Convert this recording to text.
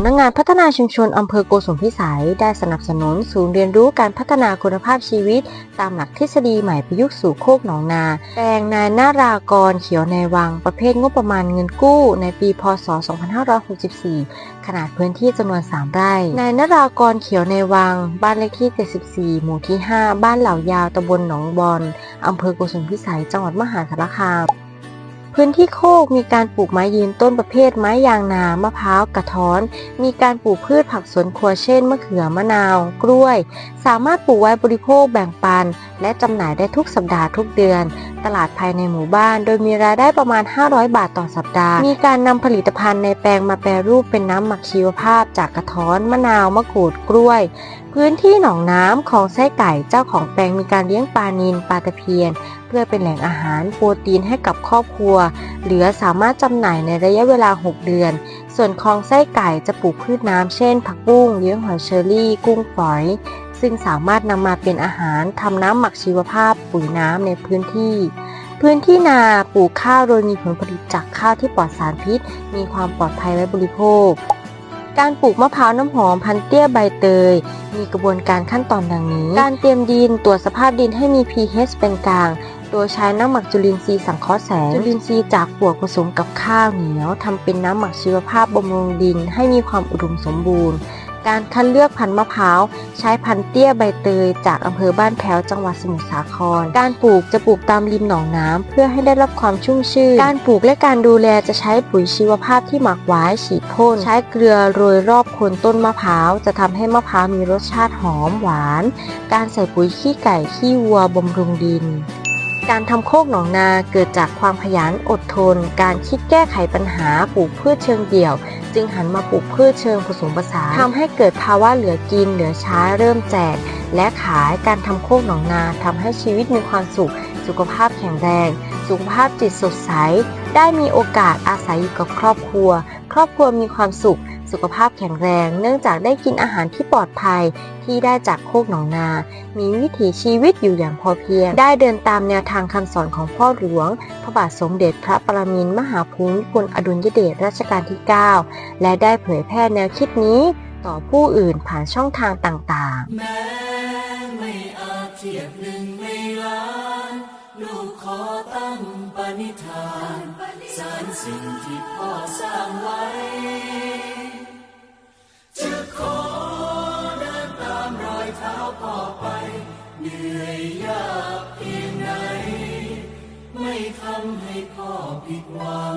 ำนักงานพัฒนาชุมชนอำเภอโกสุมพิสัย ได้สนับสนุนศูนย์เรียนรู้การพัฒนาคุณภาพชีวิต ตามหลักทฤษฎีใหม่ประยุกต์สู่โคกหนองนา แปลงนายนารากรเขียวในวังประเภทงบประมาณเงินกู้ในปี พศ 2564 ขนาดพื้นที่จำนวน 3 ไร่ นายนารากรเขียวในวัง บ้านเลขที่ 74 หมู่ที่ 5 บ้านเหล่ายาวตำบลหนองบอนอำเภอโกสุมพิสัย จังหวัดมหาสารคาม พื้นที่โคกมีการปลูกไม้ยืนต้นประเภทไม้ยางนามะพร้าวกระท้อน มีการปลูกพืชผักสวนครัวเช่นมะเขือมะนาว กล้วย สามารถปลูกไว้บริโภคแบ่งปัน และจำหน่ายได้ทุกสัปดาห์ทุกเดือน ตลาดภายในหมู่บ้าน โดยมีรายได้ประมาณ 500 บาทต่อสัปดาห์ มีการนำผลิตภัณฑ์ในแปลงมาแปรรูปเป็นน้ำหมักชีวภาพ จากกระท้อนมะนาวมะกรูดกล้วย พื้นที่หนองน้ำของไส้ไก่เจ้าของแปลงมีการเลี้ยงปลานิลปลาตะเพียน เพื่อเป็นแหล่งอาหารโปรตีนให้กับครอบครัว เหลือสามารถจำหน่ายในระยะเวลา 6 เดือน ส่วนคลองไส้ไก่จะปลูกพืชน้ำเช่น ผักบุ้งเลี้ยงหอยเชอรี่ กุ้งฝอย ซึ่งสามารถนำมาเป็นอาหารทำน้ำหมักชีวภาพปุ๋ยน้ำในพื้นที่ พื้นที่นาปลูกข้าวโดยมีผลผลิตจากข้าวที่ปลอดสารพิษ มีความปลอดภัยไว้บริโภค การปลูกมะพร้าวน้ำหอมพันเตี้ยใบเตย มีกระบวนการขั้นตอนดังนี้ การเตรียมดินตรวจสภาพดินให้มี pH เป็นกลางโดยใช้น้ำหมักจุลินทรีย์สังเคราะห์แสง จุลินทรีย์จากปวกผสมกับข้าวเหนียวทำเป็นน้ำหมักชีวภาพบำรุงดินให้มีความอุดมสมบูรณ์ การคัดเลือกพันธุ์มะพร้าวใช้พันธุ์เตี้ยใบเตยจากอำเภอบ้านแพ้วจังหวัดสมุทรสาคร การปลูกจะปลูกตามริมหนองน้ำเพื่อให้ได้รับความชุ่มชื่น การปลูกและการดูแลจะใช้ปุ๋ยชีวภาพที่หมักไว้ฉีดพ่น ใช้เกลือโรยรอบโคนต้นมะพร้าวจะทำให้มะพร้าวมีรสชาติหอมหวาน การใส่ปุ๋ยขี้ไก่ขี้วัวบำรุงดิน การทำโคกหนองนาเกิดจากความขยันอดทน การคิดแก้ไขปัญหาปลูกพืชเชิงเดี่ยว จึงหันมาปลูกพืชเชิงผสมผสานทำให้เกิดภาวะเหลือกินเหลือใช้เริ่มแจก และขายการทำโคกหนองนาทำให้ชีวิตมีความสุข สุขภาพแข็งแรง สุขภาพจิตสดใส ได้มีโอกาสอาศัยอยู่กับครอบครัว ครอบครัวมีความสุข สุขภาพแข็งแรง เนื่องจากได้กินอาหารที่ปลอดภัยที่ได้จากโคกหนองนา มีวิถีชีวิตอยู่อย่างพอเพียง ได้เดินตามแนวทางคำสอนของพ่อหลวง พระบาทสมเด็จพระปรมินทรมหาภูมิพลอดุลยเดชรัชกาลที่ 9 และได้เผยแพร่แนวคิดนี้ต่อผู้อื่นผ่านช่องทางต่างๆ แม้ไม่อาจเทียบหนึ่งในล้านลูกขอตั้งปณิธาน สารสิ่งที่พ่อสร้างไว้ เหนื่อยยากเพียงไหน ไม่ทำให้พ่อผิดหวัง